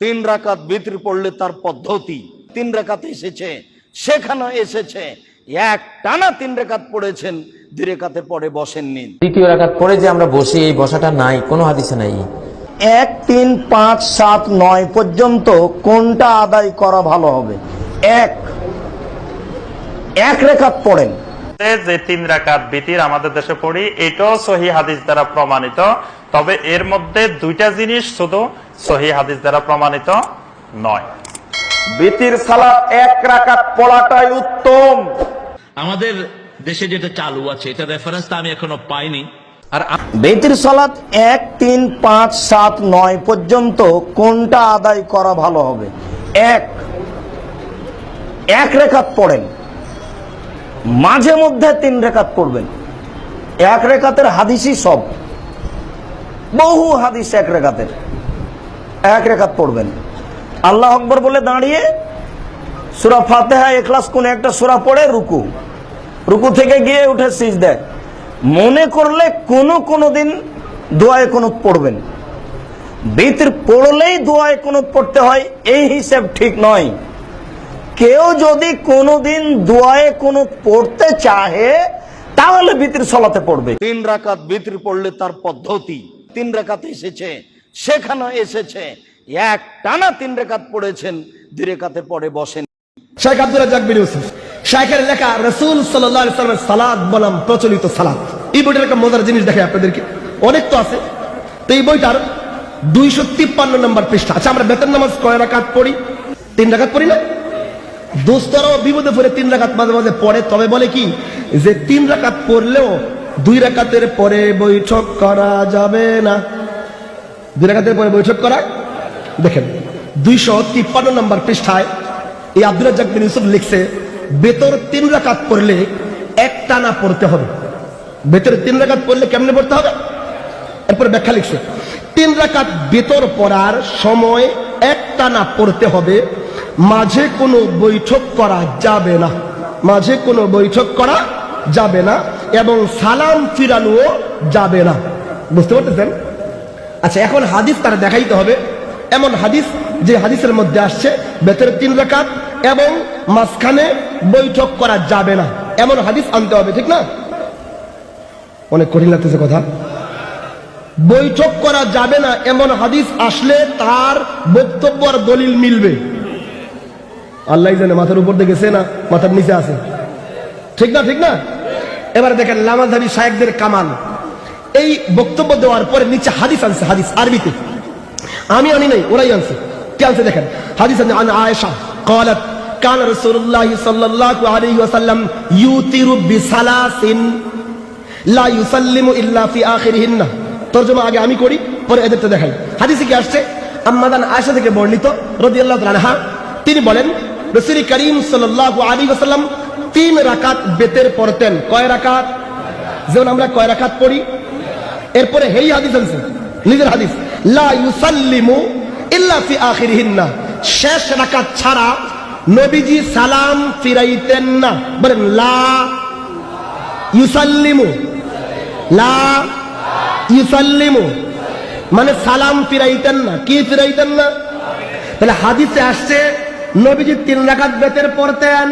তিন রাকাত বিতর পড়লে তার পদ্ধতি তিন রাকাত এসেছে সেখানে এসেছে। এক টানা তিন রেখাত পড়েছেন দুই রেখাতে পরে বসেননি। দ্বিতীয় রাকাত পরে যে আমরা বসি এই বসাটা নাই কোনো হাদিসে নাই। এক তিন পাঁচ সাত নয় পর্যন্ত কোনটা আদায় করা ভালো হবে? এক। এক রেখাত পড়েন। যে তিন রাকাত বিতির আমাদের দেশে পড়ি এটাও সহি হাদিস দ্বারা প্রমাণিত। তবে এর মধ্যে দুইটা জিনিস শুধু সহি হাদিস দ্বারা প্রমাণিত নয়। বিতির সালাত এক রাকাত পড়াটাই উত্তম। আমাদের দেশে যেটা চালু আছে এটা রেফারেন্সটা আমি এখনও পাইনি। আর বেতির সালাত এক তিন পাঁচ সাত নয় পর্যন্ত কোনটা আদায় করা ভালো হবে? এক। এক রেখাত পড়েন। মাঝে মধ্যে তিন রেখাত পড়বেন। এক রেখাতের হাদিসই সব। বহু হাদিস এক রেখাতের। এক রেখাত পড়বেন। আল্লাহ আকবর বলে দাঁড়িয়ে সুরা ফাতেহা এখলাস কোন একটা সুরা পড়ে, রুকু। রুকু থেকে গিয়ে উঠে সিজ দেয় মনে করলে কোনো কোনো দিন দোয়ায় কোনো পড়বেন। বেতের পড়লেই দোয়ায় কোনো পড়তে হয়, এই হিসেব ঠিক নয়। কেউ যদি কোনোদিন দোয়ায় কোনো পড়তে চাহে, তাহলে বিতির সলাতে পড়বে। তিন রাকাত বিতির পড়লে তার পদ্ধতি তিন রাকাত এসেছে। সেখানে এসেছে। এক টানা তিন রেখাত পড়েছেন, দুই রেখাতে পরে বসেন। শেখ আব্দুল রাজাক ইউসুফ, শেখের লেখা রসুল সাল্লাহ সালাদ বনাম প্রচলিত সালাদ এই বইটার একটা মজার জিনিস দেখে আপনাদেরকে, অনেক তো আছে, তো এই বইটার দুইশো তিপ্পান্ন নম্বর পৃষ্ঠা। আচ্ছা আমরা বেতন নামাজ কয় রাকাত পড়ি? তিন রাকাত পড়ি না? দোস্তরাও বিপদে পড়ে তিন রাকাত মাঝে মাঝে পড়ে, তবে বলে কি যে তিন রাকাত পড়লেও দুই রাকাতের পরে বৈঠক করা যাবে না। দুই পরে বৈঠক করা। দেখেন, দুইশো তিপ্পান্ন নম্বর পৃষ্ঠায় এই আব্দুল রাজ্জাক বিন ইউসুফ লিখছে, বেতর তিন রাকাত পড়লে এক টানা পড়তে হবে। বেতর তিন রাকাত পড়লে কেমনে পড়তে হবে? এরপর ব্যাখ্যা লিখছে, তিন রাকাত বেতর পড়ার সময় এক টানা পড়তে হবে, মাঝে কোনো বৈঠক করা যাবে না। মাঝে কোনো বৈঠক করা যাবে না এবং সালাম ফিরানোও যাবে না। বুঝতে পারতেছেন? আচ্ছা এখন হাদিস তারা দেখাইতে হবে। এমন হাদিস যে হাদিসের মধ্যে আসছে, বেতর তিন রাকাত এবং মাঝখানে বৈঠক করা যাবে না। এমন হাদিস আনতে হবে, ঠিক না? অনেক কঠিন লাগতেছে কথা। বৈঠক করা যাবে না, এমন হাদিস আসলে তার বক্তব্য আর দলিল মিলবে। আল্লাহ জানে মাথার উপর দিয়ে গেছে না, মাথার নিচে আছে। ঠিক না ঠিক না? এবারে দেখেন লামাধারী শায়েকদের কামাল। এই বক্তব্য দেওয়ার পরে নিচে হাদিস আনছে হাদিস আরবিতে আমি আনি নাই ওরাই আনছে কে আনছে দেখেন হাদিস আনছে আন আয়েশা قالت كان رسول الله صلى الله عليه وسلم يوتر بثلاث لا يسلم الا في اخرهن তরজমা আগে আমি করি পরে এদেরটা দেখাই হাদিসে কি আসছে আম্মাদান আয়েশা থেকে বর্ণিত রাদিয়াল্লাহু তাআলা আনহা তিনি বলেন রাসূল করিম সাল্লাল্লাহু আলাইহি ওয়াসাল্লাম তিন রাকাত বেতের পড়তেন কয় রাকাত যেমন আমরা কয় রাকাত পড়ি এরপরে হেই হাদিস আনছে, নিজের হাদিস। লা ইউসাল্লিমু ইল্লা ফি আখিরিহিন্না। শেষ রাকাত ছাড়া নবীজি সালাম ফিরাইতেন না। বলেন, লা ইউসাল্লিমু লা ইউসাল্লিমু মানে সালাম ফিরাইতেন না। কি ফিরাইতেন না? তাহলে হাদিসে আসছে, নবীজি তিন রাকাত বেতের পড়তেন।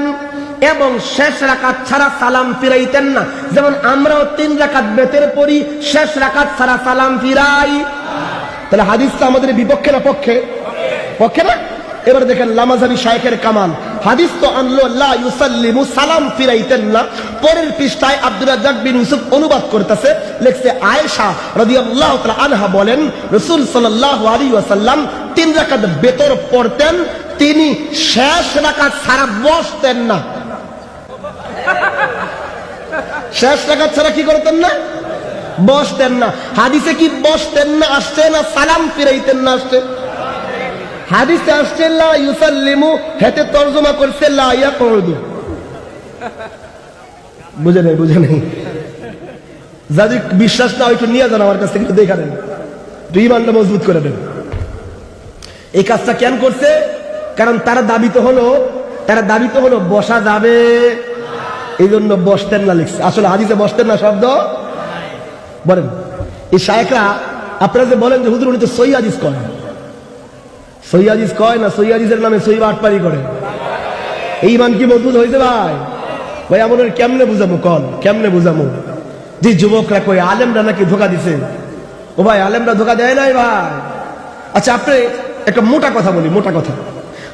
এবং শেষ রাকাত ছাড়া সালাম ফিরাইতেন না। যেমন আমরাও তিন রাকাত বেতের পড়ি, শেষ রাকাত ছাড়া সালাম ফিরাই। তাহলে হাদিসটা আমাদের বিপক্ষে না পক্ষে? পক্ষে না? এবার দেখেন লামাজাবি শাইখের কামাল। হাদিস তো আনলো, লা ইউসাল্লিমু সালাম ফিরাইতেন না। পরের পৃষ্ঠায় আব্দুর রাজ্জাক বিন ইউসুফ অনুবাদ করতেছে, লিখছে আয়েশা রাদিয়াল্লাহু তাআলা আনহা বলেন, রাসূল সাল্লাল্লাহু আলাইহি ওয়াসাল্লাম তিন রাকাত বেতর পড়তেন, তিনি শেষ রাকাত ছাড়া বসতেন না। শেষ রাকাত ছাড়া কি করতেন না? বসতেন না। হাদিসে কি বসতেন না, আসছে না, সালাম ফিরাইতেন না, আসছে? হাদিসে আসছে, লা ইউসাল্লিমু হেতে তরজমা করছে, লা ইয়াকুদু বুঝে নেই বুঝে নেই। যাদের বিশ্বাস না একটু নিয়ে যান আমার কাছ থেকে দেখা দেন ইমানটা মজবুত করে দেন। এই কাজটা কেন করছে? কারণ তারা দাবি তো হলো, তারা দাবি তো হলো, বসা যাবে। এই জন্য বসতেন না লিখছে। আসলে হাদিসে বসতেন না শব্দ? বলেন। এই শায়করা আপনারা যে বলেন যে, হুজুর, উনি তো সই হাদিস করেন সৈয়াজিজ কয় না সৈয়াজিজের নামে সৈবা আটপারি করে? এই মান কি মজবুত হয়েছে ভাই? ভাই আমাদের কেমনে বুঝামু কল? কেমনে বুঝামু যে যুবকরা কই আলেমরা নাকি ধোকা দিছে? ও ভাই, আলেমরা ধোকা দেয় নাই ভাই। আচ্ছা আপনি একটা মোটা কথা বলি, মোটা কথা।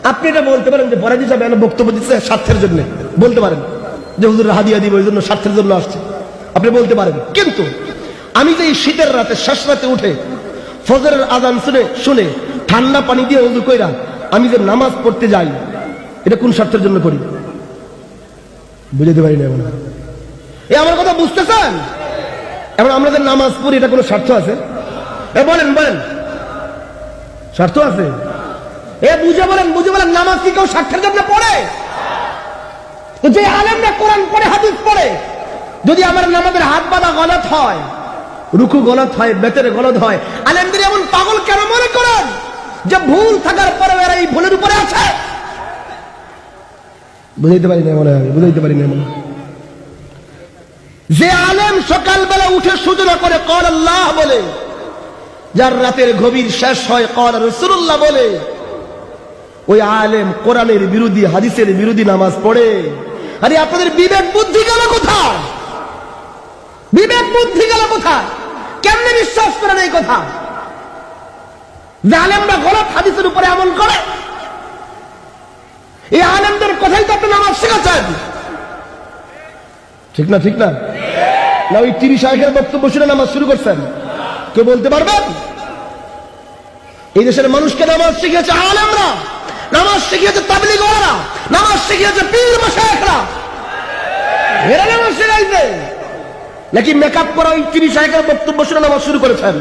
আপনি এটা বলতে পারেন যে বরাজি সাহেব বক্তব্য দিচ্ছে স্বার্থের জন্য। বলতে পারেন। যে হুজুর হাদিয়া দিব ওই জন্য স্বার্থের জন্য আসছে। আপনি বলতে পারেন। কিন্তু আমি যে শীতের রাতে, শেষ রাতে উঠে ফজরের আজান শুনে শুনে ঠান্ডা পানি দিয়ে উজু কইরা আমি যে নামাজ পড়তে যাই, এটা কোন স্বার্থের জন্য করি? বুঝাতে পারি না এ, আমার কথা বুঝতেছেন? এখন আমরা যে নামাজ পড়ি, এটা কোনো স্বার্থ আছে? এ, বলেন বলেন। স্বার্থ আছে? এ, বুঝে বলেন বুঝে বলেন, নামাজ কি কেউ স্বার্থের জন্য পড়ে? তো যে আলেমরা কোরআন পড়ে, হাদিস পড়ে, যদি আমার নামাজের হাত বাঁধা গলত হয়, রুকু গলত হয়, বেতের গলত হয়, আলেমদের এমন পাগল কেন মনে করেন যে ভুল থাকার পরে এরা এই ভুলের উপরে আছে? বুঝাইতে পারি না মনে হয়, বুঝাইতে পারি না মনে যে আলেম সকালবেলা উঠে সূচনা করে কর আল্লাহ বলে, যার রাতের গভীর শেষ হয় কর রসুল্লাহ বলে, ওই আলেম কোরআনের বিরোধী হাদিসের বিরোধী নামাজ পড়ে। আরে আপনাদের বিবেক বুদ্ধি গেল কোথায়? বিবেক বুদ্ধি গেল কোথায়? কেমনে বিশ্বাস করেন এই কথা? যে আলেমরা গলত হাদিসের উপরে আমল করে। এই আলেমদের কথাই তো আপনি নামাজ শেখাচ্ছেন। ঠিক না ঠিক না? না, ওই তিরিশ আয়ের বক্তব্য শুনে নামাজ শুরু করছেন। কেউ বলতে পারবেন? এই দেশের মানুষকে নামাজ শিখিয়েছে আলেমরা। নামাজ শিখিয়েছে তাবলিগ ওয়ালা নামাজ শিখিয়েছে পীর মাশায়েখরা। এরা নামাজ শিখাইছে। নাকি মেকআপ করা ওই তিরিশ বক্তব্য শুনে নামাজ শুরু করেছেন?